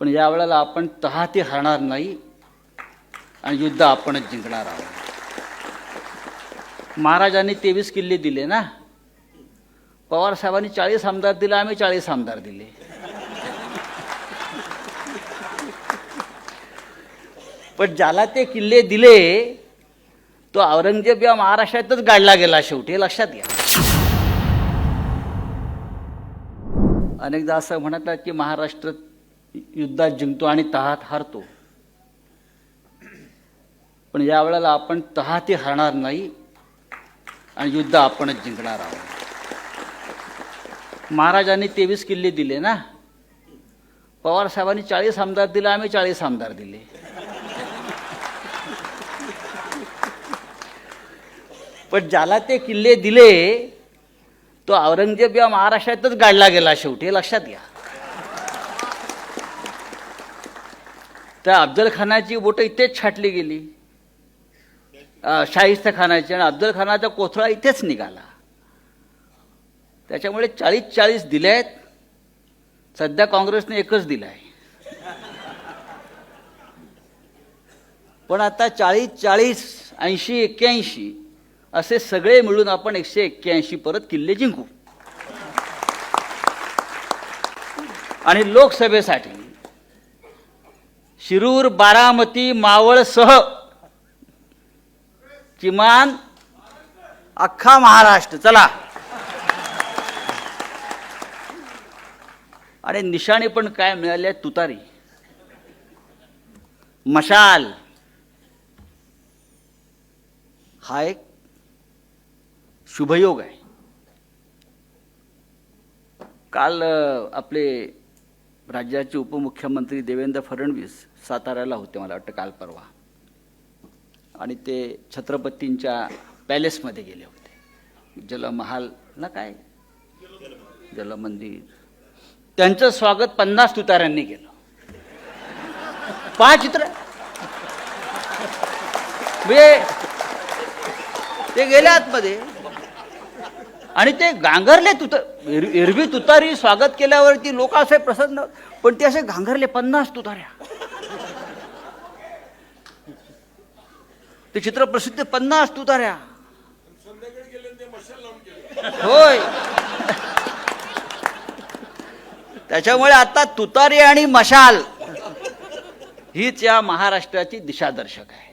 पण यावेळेला आपण तहाती हरणार नाही आणि युद्ध आपणच जिंकणार आहोत. महाराजांनी तेवीस किल्ले दिले ना? पवार साहेबांनी चाळीस आमदार दिले आम्ही चाळीस आमदार दिले. पण ज्याला ते किल्ले दिले तो औरंगजेब या महाराष्ट्रातच गाडला गेला शेवटी लक्षात घ्या. अनेकदा असं म्हणतात की महाराष्ट्र युद्धात जिंकतो आणि तहात हारतो. पण यावेळेला आपण तहाती हरणार नाही आणि युद्ध आपणच जिंकणार आहोत. महाराजांनी तेवीस किल्ले दिले ना? पवार साहेबांनी चाळीस आमदार दिले आम्ही चाळीस आमदार दिले. पण ज्याला ते किल्ले दिले तो औरंगजेब या महाराष्ट्रातच गाडला गेला शेवटी लक्षात घ्या. त्या अफजल खानाची बोटं इथेच छाटली गेली. शाहिस्ता खानाची आणि अफजल खानाचा कोथळा इथेच निघाला. त्याच्यामुळे चाळीस चाळीस दिले आहेत. सध्या काँग्रेसने एकच दिलाय. पण आता चाळीस चाळीस ऐंशी एक्क्याऐंशी असे सगळे मिळून आपण एकशे एक्क्याऐंशी परत किल्ले जिंकू. आणि लोकसभेसाठी शिरूर बारामती मावळसह किमान अख्खा महाराष्ट्र. चला. आणि निशाणे पण काय मिळाले तुतारी. मशाल. हा एक शुभयोग आहे. काल आपले राज्याचे उपमुख्यमंत्री देवेंद्र फडणवीस साताऱ्याला होते मला वाटतं काल परवा. आणि ते छत्रपतींच्या पॅलेसमध्ये गेले होते. जलमहाल ना काय? जलमंदिर. त्यांचं स्वागत पन्नास तुताऱ्यांनी केलं. पाच चित्र. म्हणजे ते गेले आतमध्ये. आणि ते गांगरले तुत एरवी तुतारी स्वागत केल्यावरती लोक असे प्रसन्न पण ते असे घांगरले पन्नास तुताऱ्या. ते चित्र प्रसिद्ध पन्नास तुताऱ्या. होय. त्याच्यामुळे आता तुतारी आणि मशाल हीच या महाराष्ट्राची दिशादर्शक आहे.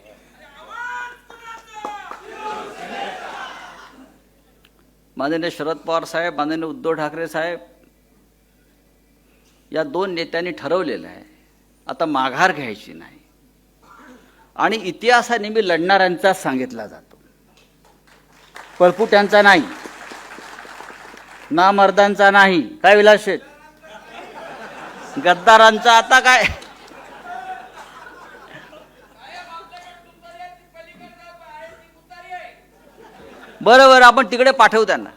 माननीय शरद पवार साहेब माननीय उद्धव ठाकरे साहेब या दोन नेत्यांनी ठरवलेलं आहे. आता माघार घ्यायची नाही. आणि इतिहासाने मी लढणाऱ्यांचा सांगितला जातो. पळपुट्यांचा नाही. ना मर्दांचा नाही. काय विलास शेठ? गद्दारांचा आता काय? बरं बरं आपण तिकडे पाठवू त्यांना.